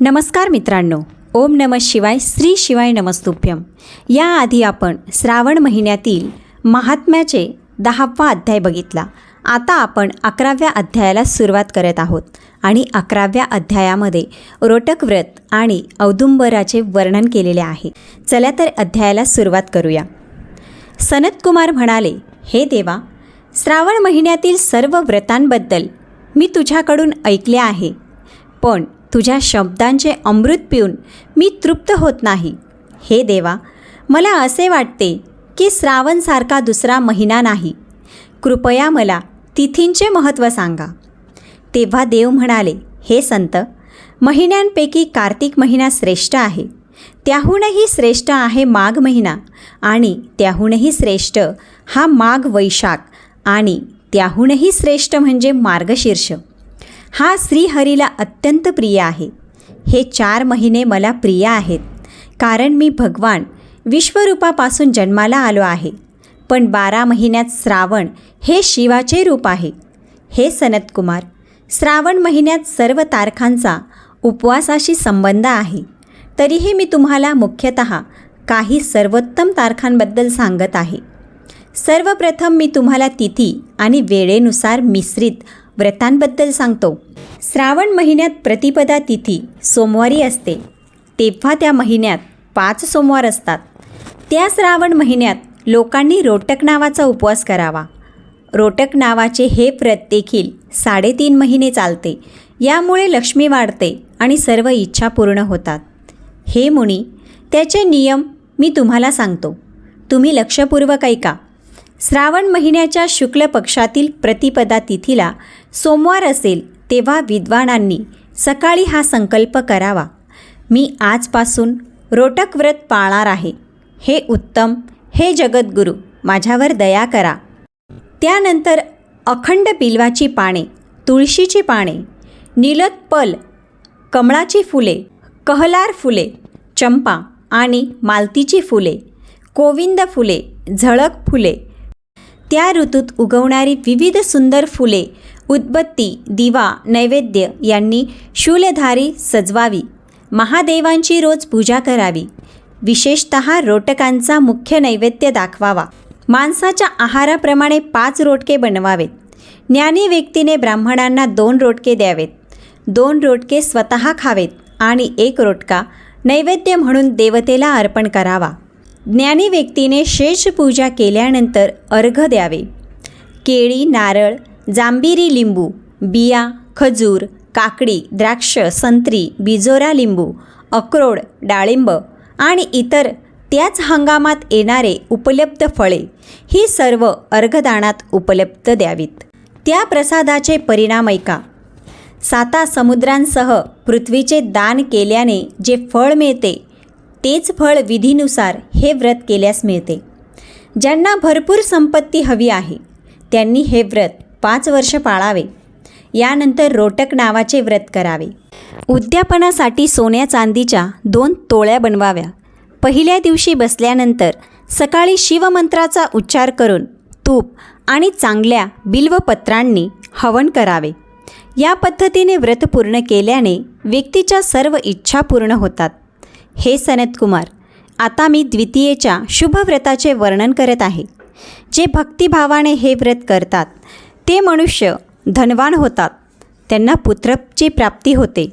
नमस्कार मित्रांनो. ओम नम शिवाय श्री शिवाय नमस्तुभ्यम. याआधी आपण श्रावण महिन्यातील महात्म्याचे दहावा अध्याय बघितला. आता आपण अकराव्या अध्यायाला सुरुवात करत आहोत आणि अकराव्या अध्यायामध्ये रोटक व्रत आणि औदुंबराचे वर्णन केलेले आहे. चला तर अध्यायाला सुरुवात करूया. सनतकुमार म्हणाले हे देवा श्रावण महिन्यातील सर्व व्रतांबद्दल मी तुझ्याकडून ऐकले आहे. पण तुझ्या शब्दांचे अमृत पिऊन मी तृप्त होत नाही. हे देवा मला असे वाटते की श्रावणसारखा दुसरा महिना नाही. कृपया मला तिथींचे महत्त्व सांगा. तेव्हा देव म्हणाले हे संत महिन्यांपैकी कार्तिक महिना श्रेष्ठ आहे. त्याहूनही श्रेष्ठ आहे माघ महिना आणि त्याहूनही श्रेष्ठ हा माघ वैशाख आणि त्याहूनही श्रेष्ठ म्हणजे मार्गशीर्ष. हा श्रीहरीला अत्यंत प्रिय आहे. हे चार महिने मला प्रिय आहेत. कारण मी भगवान विश्वरूपापासून जन्माला आलो आहे. पण बारा महिन्यात श्रावण हे शिवाचे रूप आहे. हे सनतकुमार श्रावण महिन्यात सर्व तारखांचा उपवासाशी संबंध आहे. तरीही मी तुम्हाला मुख्यतः काही सर्वोत्तम तारखांबद्दल सांगत आहे. सर्वप्रथम मी तुम्हाला तिथी आणि वेळेनुसार मिश्रित व्रतांबद्दल सांगतो. श्रावण महिन्यात प्रतिपदा तिथी सोमवारी असते. तेव्हा त्या महिन्यात पाच सोमवार असतात. त्या श्रावण महिन्यात लोकांनी रोटक नावाचा उपवास करावा. रोटक नावाचे हे व्रत देखील साडेतीन महिने चालते. यामुळे लक्ष्मी वाढते आणि सर्व इच्छा पूर्ण होतात. हे मुनी त्याचे नियम मी तुम्हाला सांगतो. तुम्ही लक्षपूर्वक ऐका. श्रावण महिन्याच्या शुक्ल पक्षातील प्रतिपदा तिथीला सोमवार असेल तेव्हा विद्वानांनी सकाळी हा संकल्प करावा. मी आजपासून रोटक व्रत पाळणार आहे. हे उत्तम हे जगद्गुरू माझ्यावर दया करा. त्यानंतर अखंड बिल्वाची पाने तुळशीची पाने नीलतपल कमळाची फुले कहलार फुले चंपा आणि मालतीची फुले कोविंद फुले झळक फुले त्या ऋतूत उगवणारी विविध सुंदर फुले उदबत्ती दिवा नैवेद्य यांनी शूलधारी सजवावी. महादेवांची रोज पूजा करावी. विशेषत रोटकांचा मुख्य नैवेद्य दाखवावा. माणसाच्या आहाराप्रमाणे पाच रोटके बनवावेत. ज्ञानी व्यक्तीने ब्राह्मणांना दोन रोटके द्यावेत. दोन रोटके स्वतः खावेत आणि एक रोटका नैवेद्य म्हणून देवतेला अर्पण करावा. ज्ञानी व्यक्तीने शेष पूजा केल्यानंतर अर्घ द्यावे. केळी नारळ जांबिरी लिंबू बिया खजूर काकडी द्राक्ष संत्री बिजोरा लिंबू अक्रोड डाळिंब आणि इतर त्याच हंगामात येणारे उपलब्ध फळे ही सर्व अर्घदानात उपलब्ध द्यावीत. त्या प्रसादाचे परिणाम ऐका. साता समुद्रांसह पृथ्वीचे दान केल्याने जे फळ मिळते तेच फळ विधीनुसार हे व्रत केल्यास मिळते. ज्यांना भरपूर संपत्ती हवी आहे त्यांनी हे व्रत पाच वर्ष पाळावे. यानंतर रोटक नावाचे व्रत करावे. उद्यापनासाठी सोन्या चांदीच्या दोन तोळ्या बनवाव्या. पहिल्या दिवशी बसल्यानंतर सकाळी शिवमंत्राचा उच्चार करून तूप आणि चांगल्या बिल्वपत्रांनी हवन करावे. या पद्धतीने व्रत पूर्ण केल्याने व्यक्तीच्या सर्व इच्छा पूर्ण होतात. हे सनतकुमार आता मी द्वितीयेच्या शुभव्रताचे वर्णन करत आहे. जे भक्तिभावाने हे व्रत करतात ते मनुष्य धनवान होतात त्यांना पुत्रची प्राप्ती होते.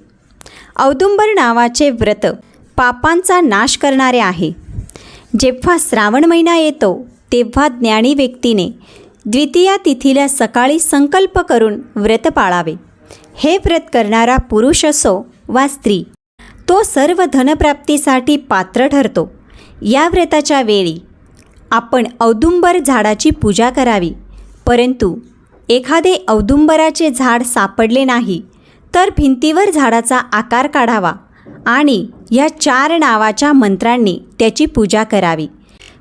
औदुंबर नावाचे व्रत पापांचा नाश करणारे आहे. जेव्हा श्रावण महिना येतो तेव्हा ज्ञानी व्यक्तीने द्वितीया तिथीला सकाळी संकल्प करून व्रत पाळावे. हे व्रत करणारा पुरुष असो वा स्त्री तो सर्व धनप्राप्तीसाठी पात्र ठरतो. या व्रताच्या वेळी आपण औदुंबर झाडाची पूजा करावी. परंतु एखादे औदुंबराचे झाड सापडले नाही तर भिंतीवर झाडाचा आकार काढावा आणि या चार नावाच्या मंत्रांनी त्याची पूजा करावी.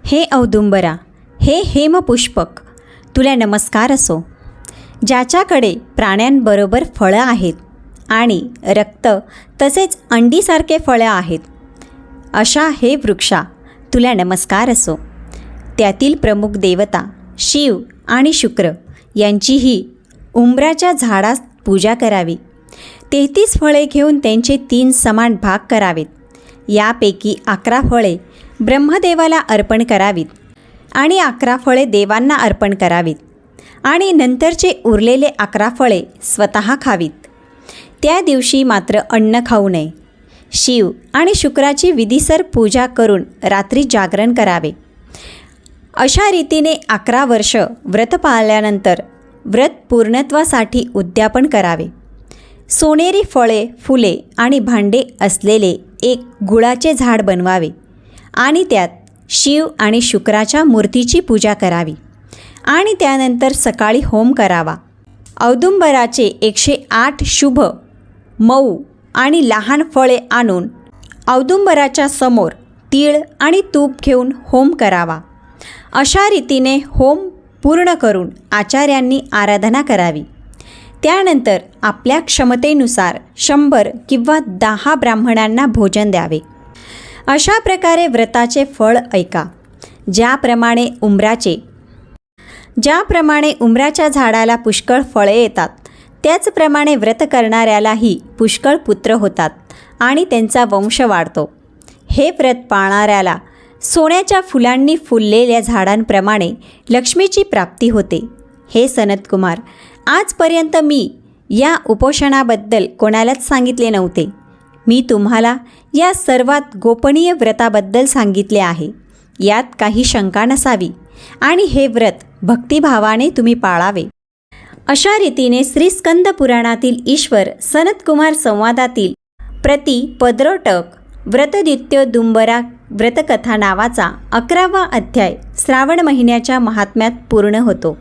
हे औदुंबरा हे हेमपुष्पक तुला नमस्कार असो. ज्याच्याकडे प्राण्यांबरोबर फळं आहेत आणि रक्त तसेच अंडीसारखे फळं आहेत. अशा हे वृक्षा तुला नमस्कार असो. त्यातील प्रमुख देवता शिव आणि शुक्र यांचीही उंबराच्या झाडास पूजा करावी. तेहतीस फळे घेऊन त्यांचे तीन समान भाग करावेत. यापैकी अकरा फळे ब्रह्मदेवाला अर्पण करावीत आणि अकरा फळे देवांना अर्पण करावीत. आणि नंतरचे उरलेले अकरा फळे स्वतः खावीत. त्या दिवशी मात्र अन्न खाऊ नये. शिव आणि शुक्राची विधीसर पूजा करून रात्री जागरण करावे. अशा रीतीने अकरा वर्ष व्रत पाळल्यानंतर व्रत पूर्णत्वासाठी उद्यापन करावे. सोनेरी फळे फुले आणि भांडे असलेले एक गुळाचे झाड बनवावे आणि त्यात शिव आणि शुक्राच्या मूर्तीची पूजा करावी आणि त्यानंतर सकाळी होम करावा. औदुंबराचे एकशे आठ शुभ मऊ आणि लहान फळे आणून औदुंबराच्या समोर तीळ आणि तूप घेऊन होम करावा. अशा रीतीने होम पूर्ण करून आचार्यांनी आराधना करावी. त्यानंतर आपल्या क्षमतेनुसार शंभर किंवा दहा ब्राह्मणांना भोजन द्यावे. अशा प्रकारे व्रताचे फळ ऐका. ज्याप्रमाणे उमराचे ज्याप्रमाणे उमराच्या झाडाला पुष्कळ फळे येतात त्याचप्रमाणे व्रत करणाऱ्यालाही पुष्कळ पुत्र होतात आणि त्यांचा वंश वाढतो. हे व्रत पाळणाऱ्याला सोन्याच्या फुलांनी फुललेल्या झाडांप्रमाणे लक्ष्मीची प्राप्ती होते. हे सनतकुमार आजपर्यंत मी या उपोषणाबद्दल कोणालाच सांगितले नव्हते. मी तुम्हाला या सर्वात गोपनीय व्रताबद्दल सांगितले आहे. यात काही शंका नसावी आणि हे व्रत भक्तिभावाने तुम्ही पाळावे. अशा रीतीने श्री स्कंद पुराणातील ईश्वर सनतकुमार संवादातील प्रति पद्रोटक व्रतदित्य दुंबरा व्रतकथा नावाचा अकरावा अध्याय श्रावण महिन्याच्या महात्म्यात पूर्ण होतो.